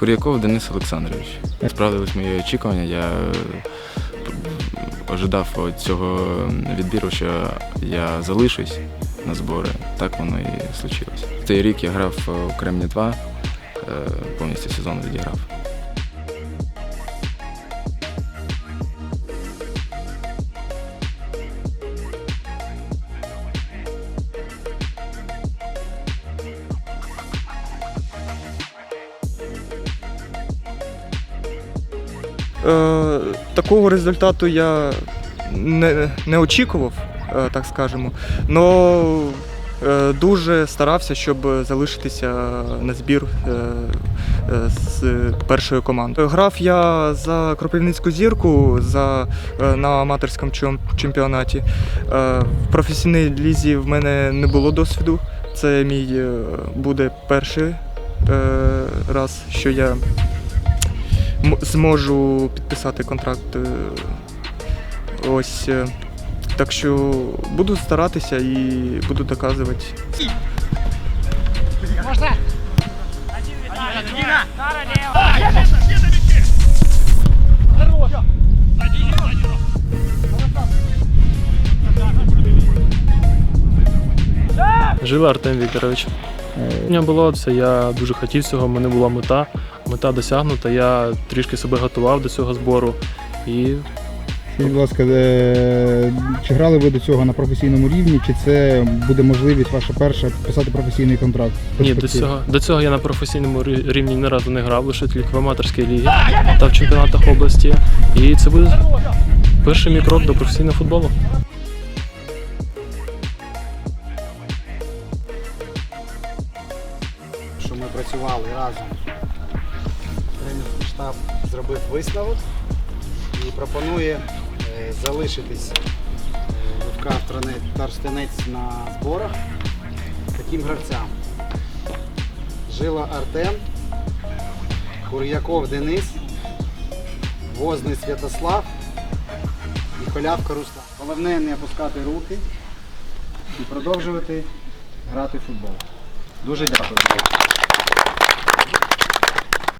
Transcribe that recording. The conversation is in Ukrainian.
Кур'яков Денис Олександрович. Справдились мої очікування. Я е, ожидав цього відбіру, що я залишусь на збори. Так воно і случилось. Цей рік я грав у Кремні 2, е, повністю сезон відіграв. Е, такого результату я не, не очікував, е, так скажемо. Но е, дуже старався, щоб залишитися на збір е, з першою командою. Грав я за Кропивницьку зірку за, на аматорському чемпіонаті. В професійній лізі в мене не було досвіду. Це мій буде перший раз, що я зможу підписати контракт. е, Ось. е, Так що буду старатися і буду доказувати. Жила Артем Вікторович. У мене було це, я дуже хотів цього, в мене була мета. Мета досягнута. Я трішки себе готував до цього збору. І Скажіть, будь ласка, е, чи грали ви до цього на професійному рівні, чи це буде можливість ваша перша підписати професійний контракт? ні, до цього, до цього я на професійному рівні ні разу не грав, лише тільки в аматорській лігі та в чемпіонатах області. І це буде перший мій крок до професійного футболу. що ми працювали разом. Тренерський штаб зробив висновок і пропонує е, залишитись е, Левка Тране- Тарстянець на зборах таким гравцям. Жила Артем, Кур'яков Денис, Возний Святослав і Колявка Руслан. Головне не опускати руки і продовжувати грати в футбол. Дуже дякую.